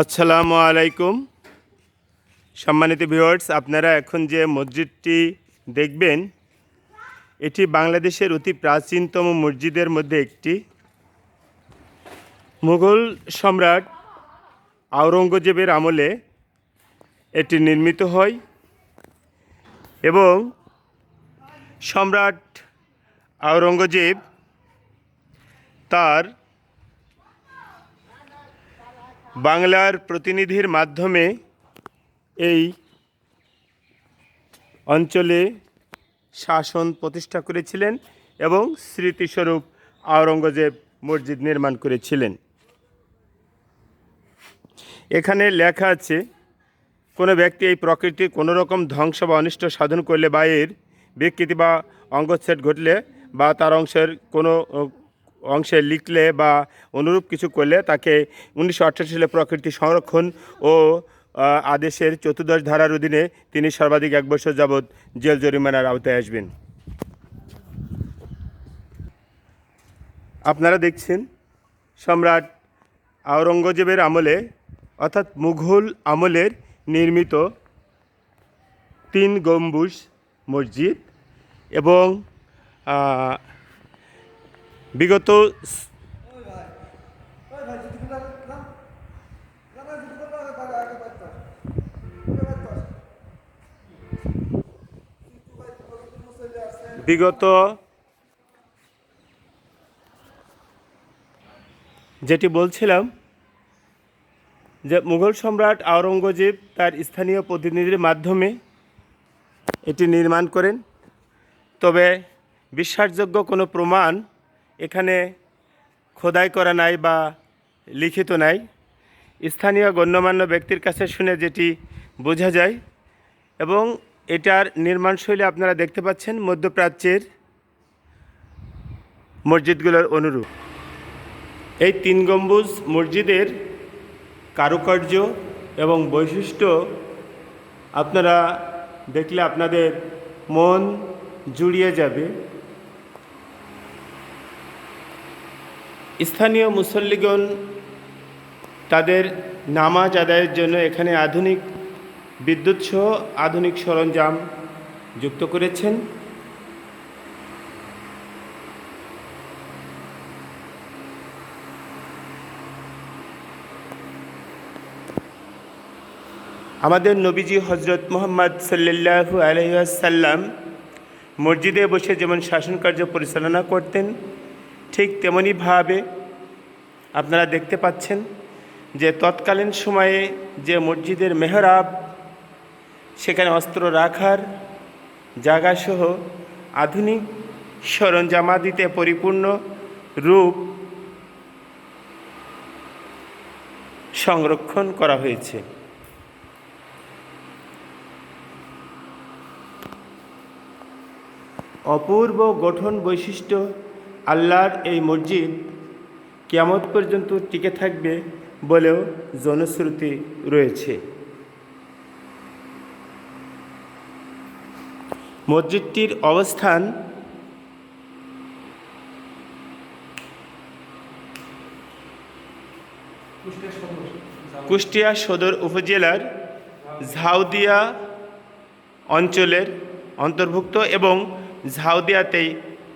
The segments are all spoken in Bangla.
আসসালামু আলাইকুম। সম্মানিত ভিউয়ার্স, আপনারা এখন যে মসজিদটি দেখবেন, এটি বাংলাদেশের অতি প্রাচীনতম মসজিদের মধ্যে একটি। মুঘল সম্রাট আওরঙ্গজেবের আমলে এটি নির্মিত হয় এবং সম্রাট আওরঙ্গজেব তার বাংলার প্রতিনিধির মাধ্যমে এই অঞ্চলে শাসন প্রতিষ্ঠা করেছিলেন এবং স্মৃতিস্বরূপ আওরঙ্গজেব মসজিদ নির্মাণ করেছিলেন। এখানে লেখা আছে, কোনো ব্যক্তি এই প্রকৃতির কোনো রকম ধ্বংস বা অনিষ্ট সাধন করলে বা এর বিকৃতি বা অঙ্গচ্ছেদ ঘটলে বা তার অংশের কোনো অংশে লিখলে বা অনুরূপ কিছু করলে তাকে উনিশশো আটষট্টি সালে প্রকৃতি সংরক্ষণ ও আদেশের চতুর্দশ ধারার অধীনে তিনি সর্বাধিক এক বছর যাবৎ জেল জরিমানার আওতায় আসবেন। আপনারা দেখছেন সম্রাট আওরঙ্গজেবের আমলে, অর্থাৎ মুঘল আমলের নির্মিত তিন গম্বুজ মসজিদ এবং বিগত বিগত যেটি বলছিলাম যে মুঘল সম্রাট আওরঙ্গজেব তার স্থানীয় প্রতিনিধির মাধ্যমে এটি নির্মাণ করেন, তবে বিশ্বাসযোগ্য কোনো প্রমাণ এখানে খোদাই করা নাই বা লিখিত নাই। স্থানীয় গণ্যমান্য ব্যক্তির কাছে শুনে যেটি বোঝা যায় এবং এটার নির্মাণশৈলী আপনারা দেখতে পাচ্ছেন মধ্যপ্রাচ্যের মসজিদগুলোর অনুরূপ। এই তিন গম্বুজ মসজিদের কারুকার্য এবং বৈশিষ্ট্য আপনারা দেখলে আপনাদের মন জুড়িয়ে যাবে। স্থানীয় মুসল্লিগণ তাদের নামাজ আদায়ের জন্য এখানে আধুনিক বিদ্যুৎ সহ আধুনিক সরঞ্জাম যুক্ত করেছেন। আমাদের নবীজি হজরত মোহাম্মদ সাল্লাল্লাহু আলহাসাল্লাম মসজিদে বসে যেমন শাসন কার্য পরিচালনা করতেন ঠিক তেমনইভাবে আপনারা দেখতে পাচ্ছেন যে তৎকালীন সময়ে যে মসজিদের মেহরাব, সেখানে অস্ত্র রাখার জায়গাসহ আধুনিক সরঞ্জামাদিতে পরিপূর্ণ রূপ সংরক্ষণ করা হয়েছে। অপূর্ব গঠন বৈশিষ্ট্য আল্লাহর এই মসজিদ কিয়ামত পর্যন্ত টিকে থাকবে বলেও জনশ্রুতি রয়েছে। মসজিদটির অবস্থান কুষ্টিয়া সদর উপজেলার ঝাউদিয়া অঞ্চলের অন্তর্ভুক্ত এবং ঝাউদিয়াতেই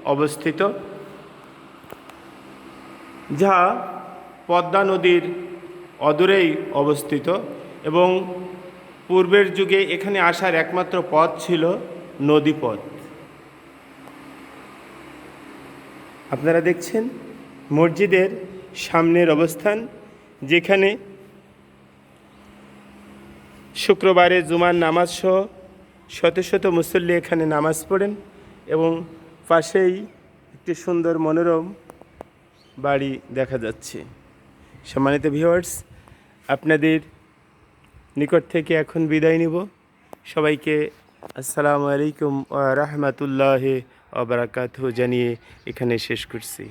অবস্থিত। যা পদ্মা নদীর অদূরেই অবস্থিত এবং পূর্বের যুগে এখানে আসার একমাত্র পথ ছিল নদীপথ। আপনারা দেখছেন মসজিদের সামনের অবস্থান, যেখানে শুক্রবারে জুমার নামাজ সহ শত শত মুসল্লি এখানে নামাজ পড়েন এবং পাশেই একটি সুন্দর মনোরম বাড়ি দেখা যাচ্ছে। সম্মানিত ভিউয়ার্স আপনাদের নিকট থেকে এখন বিদায় নিব। সবাইকে আসসালামু আলাইকুম রহমতুল্লাহ অবরাকাত জানিয়ে এখানে শেষ করছি।